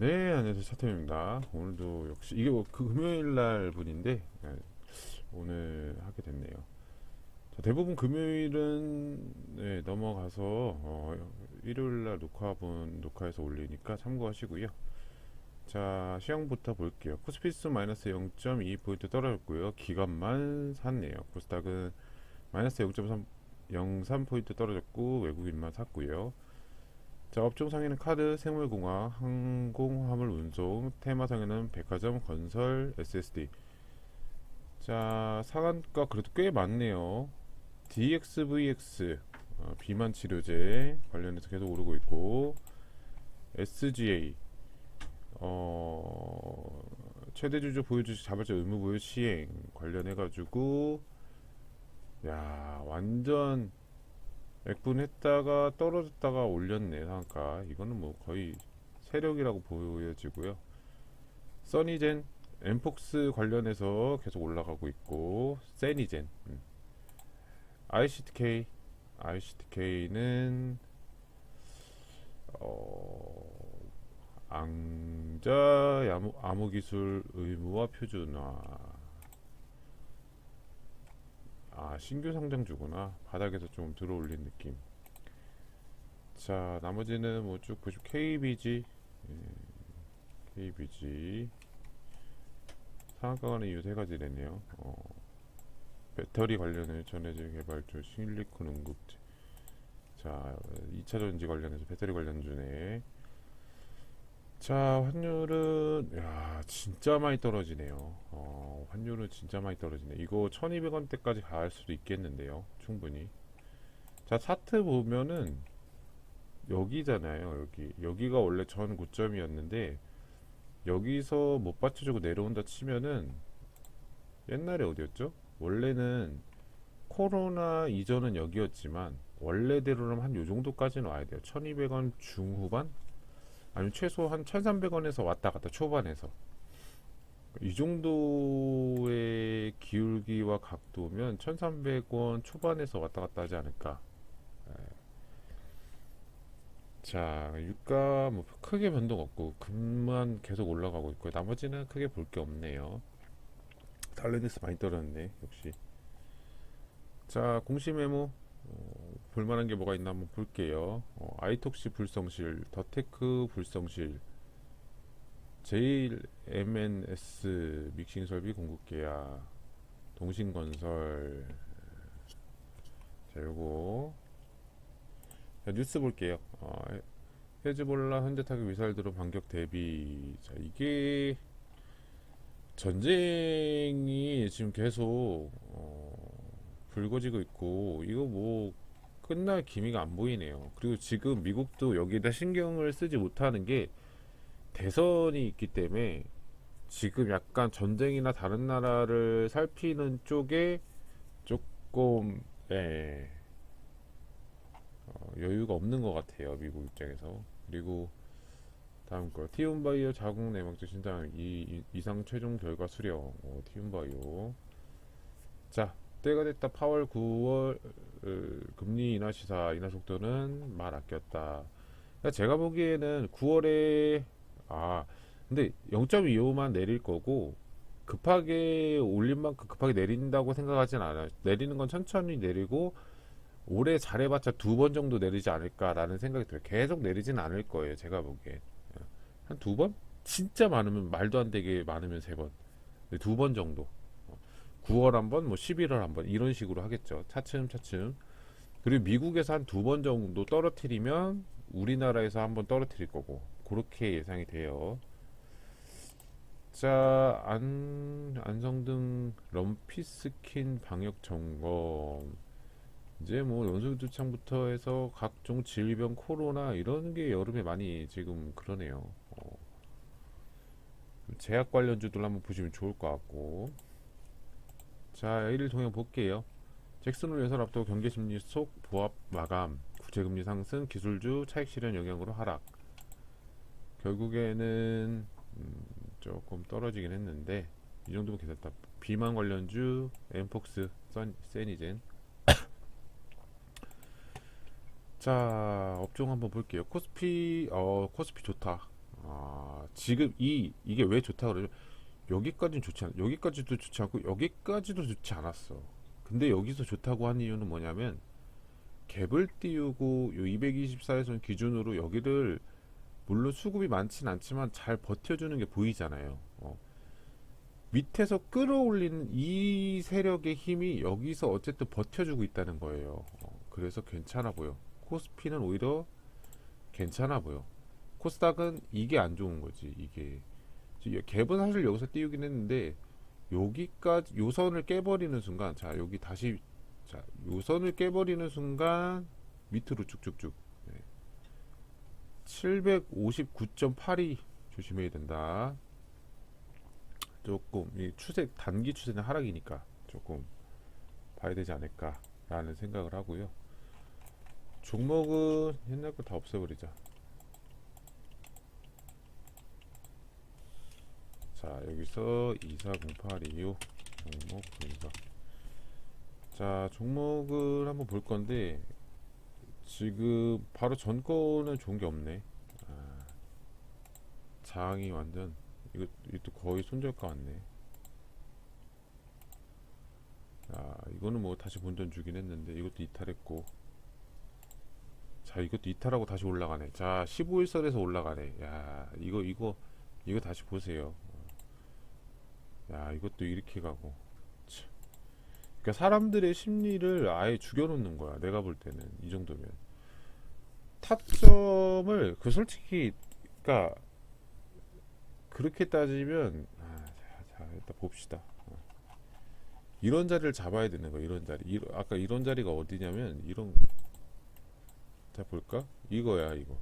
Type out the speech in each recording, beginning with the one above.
네, 안녕하세요. 차태입니다. 오늘도 역시 이게 뭐 금요일 날 분인데 네, 오늘 하게 됐네요. 자, 대부분 금요일은 네, 넘어가서 어, 일요일 날 녹화분 녹화해서 올리니까 참고하시고요. 자, 시황부터 볼게요. 코스피스 마이너스 0.2포인트 떨어졌고요. 기간만 샀네요. 코스닥은 마이너스 0.3 03포인트 떨어졌고 외국인만 샀고요. 자, 업종상에는 카드, 생물공학, 항공, 화물 운송, 테마상에는 백화점, 건설, SSD. 자, 상한가 그래도 꽤 많네요. DXVX, 어, 비만 치료제 관련해서 계속 오르고 있고, SGA, 어, 최대 주주 보유 주식 자발적 의무 보유 시행 관련해가지고, 야, 완전 액분했다가 떨어졌다가 올렸네 상한가. 이거는 뭐 거의 세력이라고 보여지고요. 써니젠 엠폭스 관련해서 계속 올라가고 있고 세니젠. 음. ICTK ICTK는 어 앙자 암호기술 의무화 표준화 아 신규 상장주구나. 바닥에서 좀 들어올린 느낌. 자 나머지는 뭐 쭉 보시면 KBG 예, KBG 상한가는 이유 세 가지래네요. 어, 배터리 관련해 전해질 개발주 실리콘 응급제. 자 2차전지 관련해서 배터리 관련주네 자 환율은 야 진짜 많이 떨어지네요. 어, 환율은 진짜 많이 떨어지네. 이거 1200원대까지 갈 수도 있겠는데요 충분히. 자 차트 보면은 여기잖아요 여기. 여기가 원래 전 고점이었는데 여기서 못 받쳐주고 내려온다 치면은 옛날에 어디였죠? 원래는 코로나 이전은 여기였지만 원래대로라면 한 요 정도까지는 와야 돼요. 1200원 중후반 아니면 최소 한 1,300원에서 왔다 갔다 초반에서 이 정도의 기울기와 각도면 1,300원 초반에서 왔다 갔다 하지 않을까. 예. 자, 유가 뭐 크게 변동 없고 금만 계속 올라가고 있고 나머지는 크게 볼 게 없네요. 달러니스 많이 떨어졌네, 역시. 자, 공시 메모 어, 볼만한 게 뭐가 있나 한번 볼게요. 어, 아이톡시 불성실, 더테크 불성실, 제일 MNS 믹싱 설비 공급 계약, 동신건설. 자, 요거 자, 뉴스 볼게요. 어, 헤- 헤즈볼라 현대타격 미사일들로 반격 대비. 자, 이게 전쟁이 지금 계속 어, 불거지고 있고 이거 뭐 끝날 기미가 안 보이네요. 그리고 지금 미국도 여기에다 신경을 쓰지 못하는 게 대선이 있기 때문에 지금 약간 전쟁이나 다른 나라를 살피는 쪽에 조금 예, 어, 여유가 없는 것 같아요. 미국 입장에서. 그리고 다음 거 티움바이오 자국 내막적 신장 이, 이- 이상 최종 결과 수령 어, 티움바이오 자 때가 됐다 8월 9월 금리 인하 시사 인하 속도는 말 아꼈다 그러니까 제가 보기에는 9월에 아 근데 0.25만 내릴 거고 급하게 올린 만큼 급하게 내린다고 생각하진 않아요 내리는 건 천천히 내리고 올해 잘해봤자 두 번 정도 내리지 않을까라는 생각이 들어요 계속 내리진 않을 거예요 제가 보기엔 한 두 번? 진짜 많으면 말도 안 되게 많으면 세 번. 두 번 정도. 9월 한 번, 뭐 11월 한 번 이런 식으로 하겠죠. 차츰 차츰. 그리고 미국에서 한 두 번 정도 떨어뜨리면 우리나라에서 한 번 떨어뜨릴 거고 그렇게 예상이 돼요. 자, 안 안성등 럼피스킨 방역 점검. 이제 뭐 연소두창부터 해서 각종 질병, 코로나 이런 게 여름에 많이 지금 그러네요. 어. 제약 관련주들 한번 보시면 좋을 것 같고. 자, 일일 통해 볼게요. 잭슨홀 예선 앞두고 경계 심리 속 보합 마감, 국제금리 상승, 기술주 차익 실현 영향으로 하락. 결국에는 음, 조금 떨어지긴 했는데 이 정도면 괜찮다. 비만 관련주, 엠폭스, 선, 세니젠. 자, 업종 한번 볼게요. 코스피, 어, 코스피 좋다. 어, 아, 지금 이 이게 왜 좋다 그러냐면 여기까지는 좋지 않 여기까지도 좋지 않고 여기까지도 좋지 않았어. 근데 여기서 좋다고 한 이유는 뭐냐면 갭을 띄우고 요 224에선 기준으로 여기를 물론 수급이 많진 않지만 잘 버텨주는 게 보이잖아요. 어. 밑에서 끌어올리는 이 세력의 힘이 여기서 어쨌든 버텨주고 있다는 거예요. 어, 그래서 괜찮아 보여. 코스피는 오히려 괜찮아 보여. 코스닥은 이게 안 좋은 거지. 이게 지- 갭은 사실 여기서 띄우긴 했는데 여기까지 요 선을 깨버리는 순간 자 여기 다시 자 요 선을 깨버리는 순간 밑으로 쭉쭉쭉 네. 759.82 조심해야 된다. 조금 이 추세 단기 추세는 하락이니까 조금 봐야 되지 않을까라는 생각을 하고요. 종목은 옛날 거 다 없애버리자. 자 여기서 240825 종목 분석. 자 종목을 한번 볼 건데 지금 바로 전 거는 좋은 게 없네. 아, 장이 완전 이거 이것도 거의 손절가 같네. 아 이거는 뭐 다시 본전 주긴 했는데 이것도 이탈했고 자 이것도 이탈하고 다시 올라가네. 자 15일선에서 올라가네. 야 이거 이거 이거 다시 보세요. 야 이것도 이렇게 가고. 참. 그러니까 사람들의 심리를 아예 죽여놓는 거야. 내가 볼 때는 이 정도면 타점을 그 솔직히 그러니까 그렇게 따지면 아, 자, 자 일단 봅시다. 어. 이런 자리를 잡아야 되는 거야. 이런 자리. 이, 아까 이런 자리가 어디냐면 이런 자 볼까? 이거야 이거.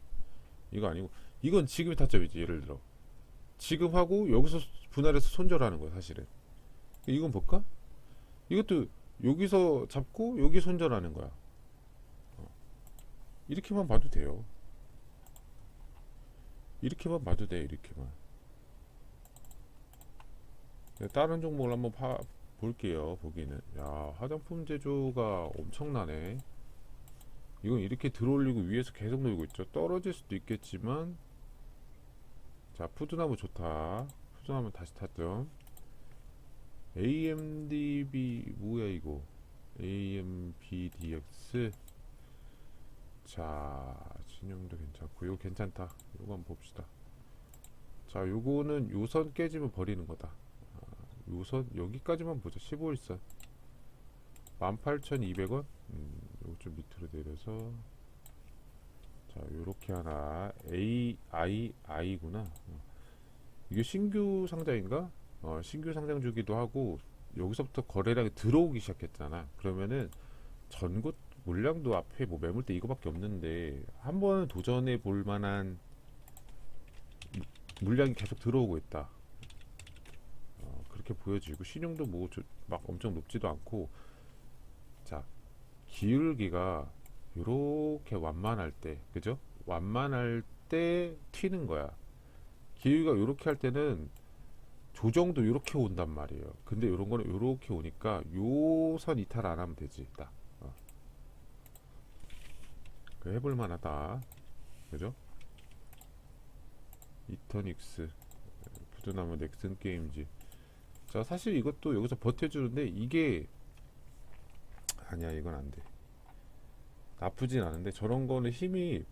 이거 아니고 이건 지금의 타점이지. 예를 들어 지금 하고 여기서 분할해서 손절하는 거야 사실은. 이건 볼까? 이것도 여기서 잡고 여기 손절하는 거야. 어. 이렇게만 봐도 돼요. 이렇게만 봐도 돼. 이렇게만. 네, 다른 종목을 한번 봐 볼게요. 보기는. 야, 화장품 제조가 엄청나네. 이건 이렇게 들어올리고 위에서 계속 놀고 있죠. 떨어질 수도 있겠지만 자, 푸드나무 좋다. 푸드나무 다시 탔죠. AMDB 뭐야 이거? AMBDX 자, 진영도 괜찮고 이거 괜찮다. 이거 한번 봅시다. 자, 요거는 요선 깨지면 버리는 거다. 요선 여기까지만 보자 15일선 18,200원 음, 요거 좀 밑으로 내려서 자 요렇게 하나. A I I구나. 어. 이게 신규 상장인가? 어, 신규 상장 주기도 하고 여기서부터 거래량이 들어오기 시작했잖아. 그러면은 전국 물량도 앞에 뭐 매물대 이거밖에 없는데 한 번은 도전해 볼 만한 무- 물량이 계속 들어오고 있다. 어, 그렇게 보여지고 신용도 뭐 막 엄청 높지도 않고. 자 기울기가 요렇게 완만할 때 그죠? 완만할 때 튀는 거야 기울기가 요렇게 할 때는 조정도 요렇게 온단 말이에요 근데 요런 거는 요렇게 오니까 요 선 이탈 안 하면 되지 딱 어. 그 해볼 만하다 그죠? 이터닉스 푸드나무 넥슨 게임즈 자 사실 이것도 여기서 버텨주는데 이게 아니야 이건 안 돼 나쁘진 않은데 저런 거는 힘이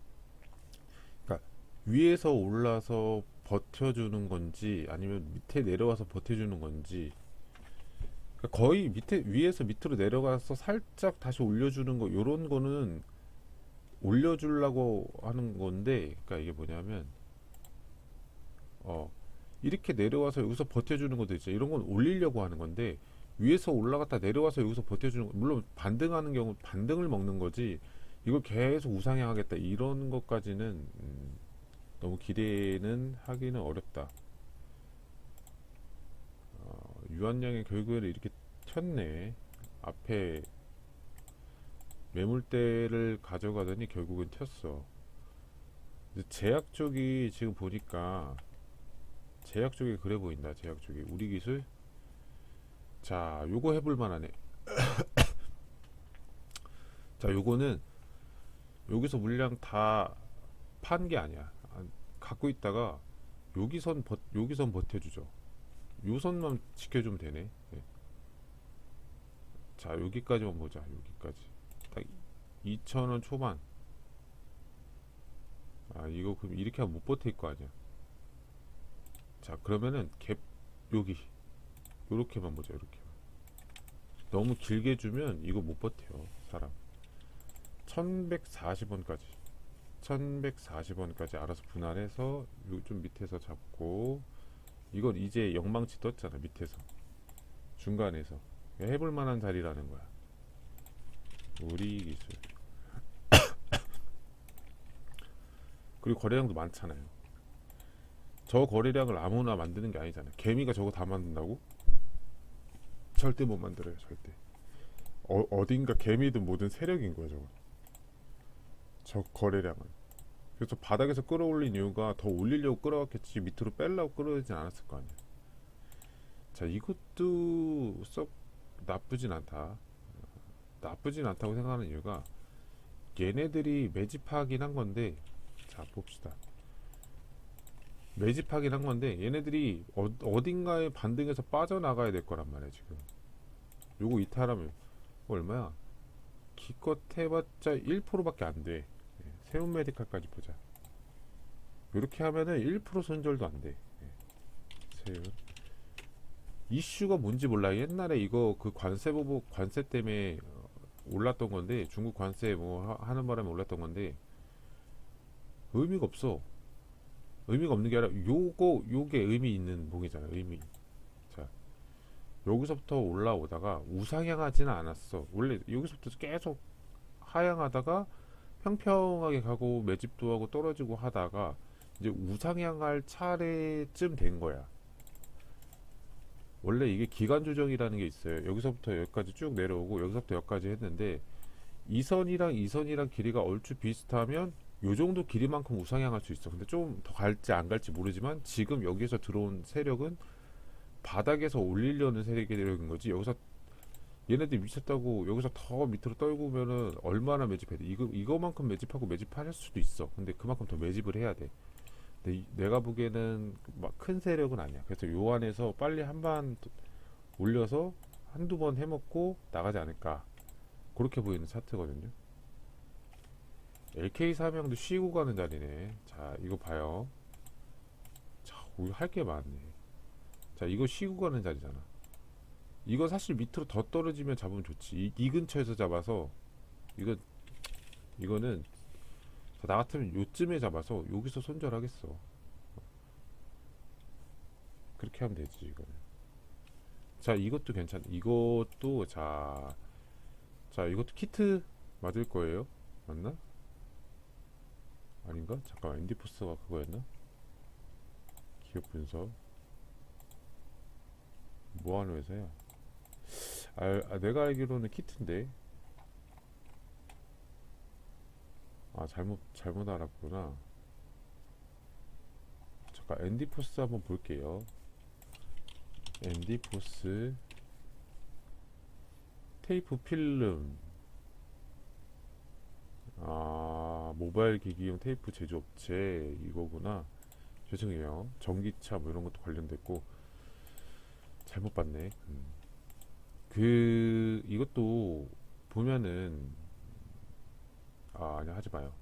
그러니까 위에서 올라서 버텨주는 건지 아니면 밑에 내려와서 버텨주는 건지 그러니까 거의 밑에 위에서 밑으로 내려가서 살짝 다시 올려주는 거 요런 거는 올려주려고 하는 건데 그러니까 이게 뭐냐면 어 이렇게 내려와서 여기서 버텨주는 것도 있죠. 이런 건 올리려고 하는 건데 위에서 올라갔다 내려와서 여기서 버텨주는 거 물론 반등하는 경우 반등을 먹는 거지 이걸 계속 우상향하겠다 이런 것까지는 음, 너무 기대는 하기는 어렵다. 어, 유한양의 결국에는 이렇게 튀었네. 앞에 매물대를 가져가더니 결국은. 이제 제약 쪽이 지금 보니까 제약 쪽이 그래 보인다. 제약 쪽이 우리 기술. 자, 요거 해볼 만하네. 자, 요거는 여기서 물량 다 판 게 아니야. 아, 갖고 있다가 여기 선 버, 여기 선 버텨주죠. 요 선만 지켜주면 되네. 예. 자 여기까지만 보자. 여기까지 딱 2,000원 초반. 아 이거 그럼 이렇게 하면 못 버틸 거 아니야. 자 그러면은 갭 여기 요렇게만 보자. 요렇게. 너무 길게 주면 이거 못 버텨 사람. 1140원까지. 1140원까지 알아서 분할해서 요좀 밑에서 잡고 이건 이제 영망치 떴잖아 밑에서. 중간에서. 해볼 만한 자리라는 거야. 우리 기술. 그리고 거래량도 많잖아요. 저 거래량을 아무나 만드는 게 아니잖아요. 개미가 저거 다 만든다고? 절대 못 만들어요 절대. 어, 어딘가 개미든 뭐든 세력인 거야 저거 저 거래량은 그래서 바닥에서 끌어올린 이유가 더 올리려고 끌어왔겠지 밑으로 빼려고 끌어오진 않았을 거 아니야. 자 이것도 썩 나쁘진 않다. 나쁘진 않다고 생각하는 이유가 얘네들이 매집하긴 한 건데 자 봅시다. 매집하긴 한 건데 얘네들이 어, 어딘가에 반등해서 빠져나가야 될 거란 말이야 지금. 요거 이탈하면 얼마야? 기껏 해봤자 1%밖에 안 돼. 예, 세운 메디칼까지 보자. 이렇게 하면은 1% 손절도 안 돼. 예, 세운. 이슈가 뭔지 몰라. 옛날에 이거 그 관세 보복 관세 때문에 어, 올랐던 건데 중국 관세 뭐 하- 하는 바람에 올랐던 건데 의미가 없어. 의미가 없는 게 아니라 요거 요게 의미 있는 봉이잖아. 의미. 자 여기서부터 올라오다가 우상향하지는 않았어. 원래 여기서부터 계속 하향하다가 평평하게 가고 매집도 하고 떨어지고 하다가 이제 우상향할 차례쯤 된 거야. 원래 이게 기간 조정이라는 게 있어요. 여기서부터 여기까지 쭉 내려오고 여기서부터 여기까지 했는데 이 선이랑 이 선이랑 길이가 얼추 비슷하면 요 정도 길이만큼 우상향할 수 있어. 근데 좀 더 갈지 안 갈지 모르지만 지금 여기서 들어온 세력은 바닥에서 올리려는 세력인 거지. 여기서 얘네들 미쳤다고 여기서 더 밑으로 떨구면은 얼마나 매집해야 돼? 이거 이거만큼 매집하고 매집할 수도 있어. 근데 그만큼 더 매집을 해야 돼. 근데 이- 내가 보기에는 막 큰 세력은 아니야. 그래서 요 안에서 빨리 한번 올려서 한두 번 해먹고 나가지 않을까. 그렇게 보이는 차트거든요. LK 사명도 쉬고 가는 자리네. 자, 이거 봐요. 자, 할게 많네. 자, 이거 쉬고 가는 자리잖아. 이거 사실 밑으로 더 떨어지면 잡으면 좋지. 이, 이 근처에서 잡아서 이거 이거는 자, 나 같으면 요쯤에 잡아서 여기서 손절하겠어. 그렇게 하면 되지 이거는. 자, 이것도 괜찮. 이것도 자, 자, 이것도 키트 맞을 거예요. 맞나? 아닌가? 잠깐 엔디포스가 그거였나? 기업 분석. 뭐 하는 회사야? 아, 아, 내가 알기로는 키트인데. 아, 잘못, 잘못 알았구나. 잠깐, 엔디포스 한번 볼게요. 엔디포스. 테이프 필름. 아, 모바일 기기용 테이프 제조업체. 이거구나. 죄송해요. 전기차 뭐 이런 것도 관련됐고. 잘못 봤네. 음. 그 이것도 보면은 아 아니 하지 마요.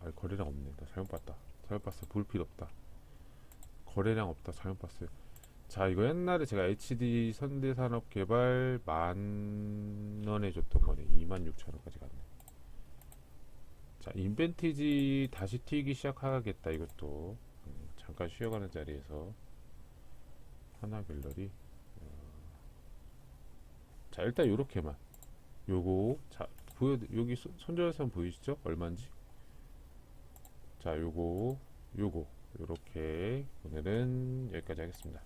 아 거래량 없네. 나 잘못 봤다. 잘못 봤어. 볼 필요 없다. 거래량 없다. 잘못 봤어요. 자 이거 옛날에 제가 HD 현대산업 개발 만 원에 줬던 거네. 2만 6천 원까지 갔네. 자 인벤티지 다시 튀기 시작하겠다. 이것도 음, 잠깐 쉬어가는 자리에서 하나 갤러리 자 일단 요렇게만. 요거 자 보여 여기 손- 손절선 보이시죠? 얼마인지? 자 요거 요거. 요렇게 오늘은 여기까지 하겠습니다